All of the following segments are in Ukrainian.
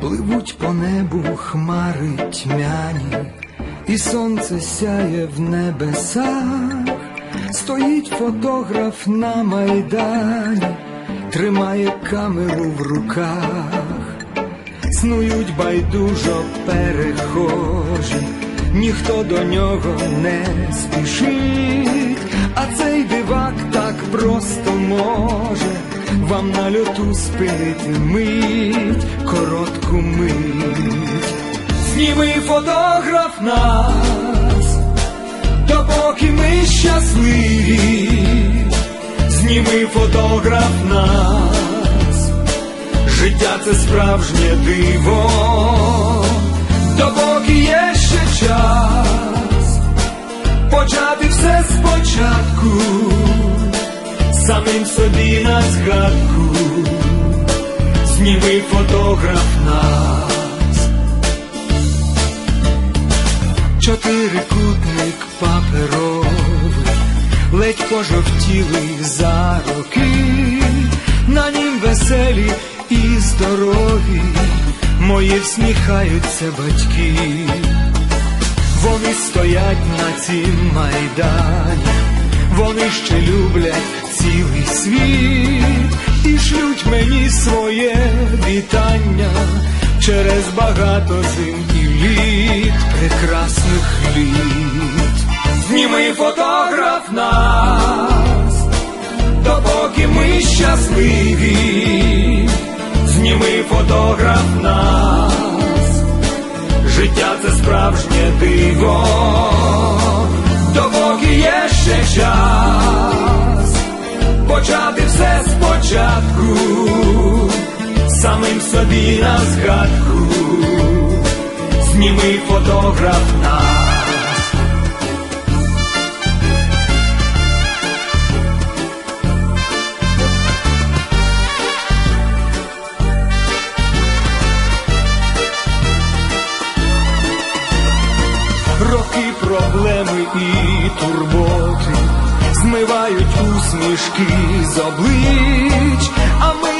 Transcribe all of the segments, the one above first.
Пливуть по небу хмари тьмяні, і сонце сяє в небесах, стоїть фотограф на майдані, тримає камеру в руках, снують байдужо перехожі, ніхто до нього не спішить, а цей дивак так просто може вам на льоту спинити мить, коротку мить. Зніми фотограф нас, допоки ми щасливі, зніми фотограф нас, життя це справжнє диво, допоки є ще час, почати все спочатку. Самим собі на згадку, зніми фотограф нас, чотирикутник паперовий, ледь пожовтілий за роки, на нім веселі і здорові, мої всміхаються батьки. Вони стоять на цім майдані, вони ще люблять цілий світ і шлють мені своє вітання через багато зим і літ, прекрасних літ. Зніми фотограф нас, допоки ми щасливі, зніми фотограф нас. Життя це справжнє диво, допоки є ще час, почати все спочатку, самим собі на згадку, зніми фотограф нас. Роки проблеми і турботи змивають усмішки з облич, а ми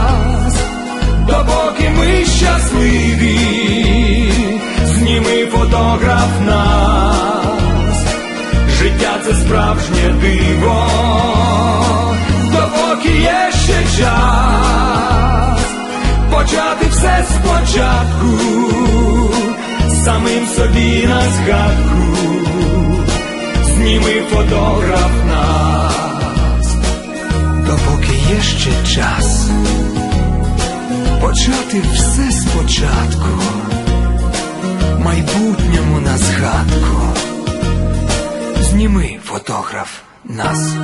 справжнє диво, допоки є ще час, почати все спочатку, самим собі на згадку, зніми фотограф нас, допоки є ще час, почати все спочатку, майбутньому на згадку, зніми фотограф нас.